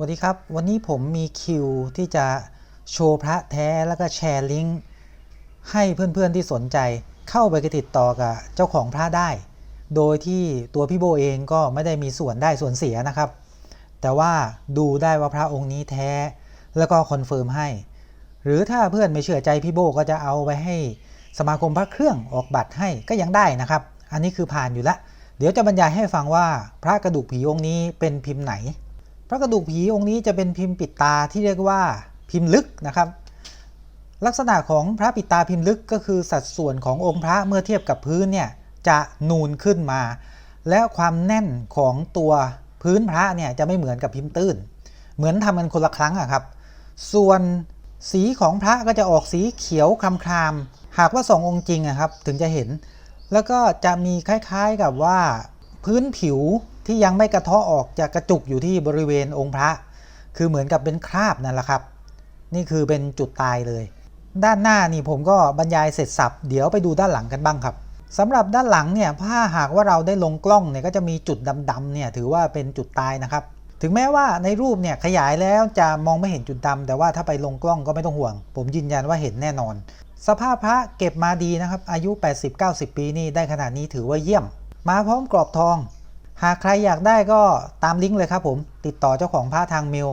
สวัสดีครับ วันนี้ผมมีคิวที่จะโชว์พระแท้แล้วก็แชร์ลิงก์ให้เพื่อนๆที่สนใจเข้าไปติดต่อกับเจ้าของพระได้ โดยที่ตัวพี่โบเองก็ไม่ได้มีส่วนได้ส่วนเสียนะครับ แต่ว่าดูได้ว่าพระองค์นี้แท้แล้วก็คอนเฟิร์มให้ หรือถ้าเพื่อนไม่เชื่อใจพี่โบก็จะเอาไปให้สมาคมพระเครื่องออกบัตรให้ก็ยังได้นะครับ อันนี้คือผ่านอยู่แล้วเดี๋ยวจะบรรยายให้ฟังว่าพระกระดูกผีองค์นี้เป็นพิมพ์ไหน พระกระดูกผีองค์นี้จะเป็นพิมพ์ปิดตาที่เรียกว่าพิมพ์ลึกนะครับ ลักษณะของพระปิดตาพิมพ์ลึกก็คือสัดส่วนขององค์พระเมื่อเทียบกับพื้นเนี่ยจะนูนขึ้นมา และความแน่นของตัวพื้นพระเนี่ยจะไม่เหมือนกับพิมพ์ตื้น เหมือนทำกันคนละครั้งอะครับ ส่วนสีของพระก็จะออกสีเขียวคลามๆหากว่าสององค์จริงอะครับถึงจะเห็น แล้วก็จะมีคล้ายๆกับว่า พื้นผิวที่ยังไม่กระเทาะออกจะกระจุกอยู่ที่บริเวณองค์พระ คือเหมือนกับเป็นคราบนั่นแหละครับ นี่คือเป็นจุดตายเลย ด้านหน้านี่ผมก็บรรยายเสร็จสับเดี๋ยวไปดูด้านหลังกันบ้างครับสำหรับด้านหลังเนี่ยถ้าหากว่าเราได้ลงกล้องเนี่ยก็จะมีจุดดำๆเนี่ยถือว่าเป็นจุดตายนะครับ ถึงแม้ว่าในรูปเนี่ยขยายแล้วจะมองไม่เห็นจุดดำแต่ว่าถ้าไปลงกล้องก็ไม่ต้องห่วง ผมยืนยันว่าเห็นแน่นอน สภาพพระเก็บมาดีนะครับอายุ 80-90 ปีนี่ได้ขนาดนี้ถือว่าเยี่ยม มาพร้อมกรอบทอง หากใครอยากได้ก็ตามลิงก์เลยครับผม ติดต่อเจ้าของพระทางเมล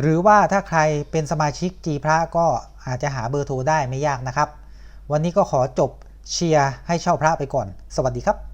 หรือว่าถ้าใครเป็นสมาชิกจีพระก็อาจจะหาเบอร์โทรได้ไม่ยากนะครับ วันนี้ก็ขอจบเชียร์ให้เช่าพระไปก่อน สวัสดีครับ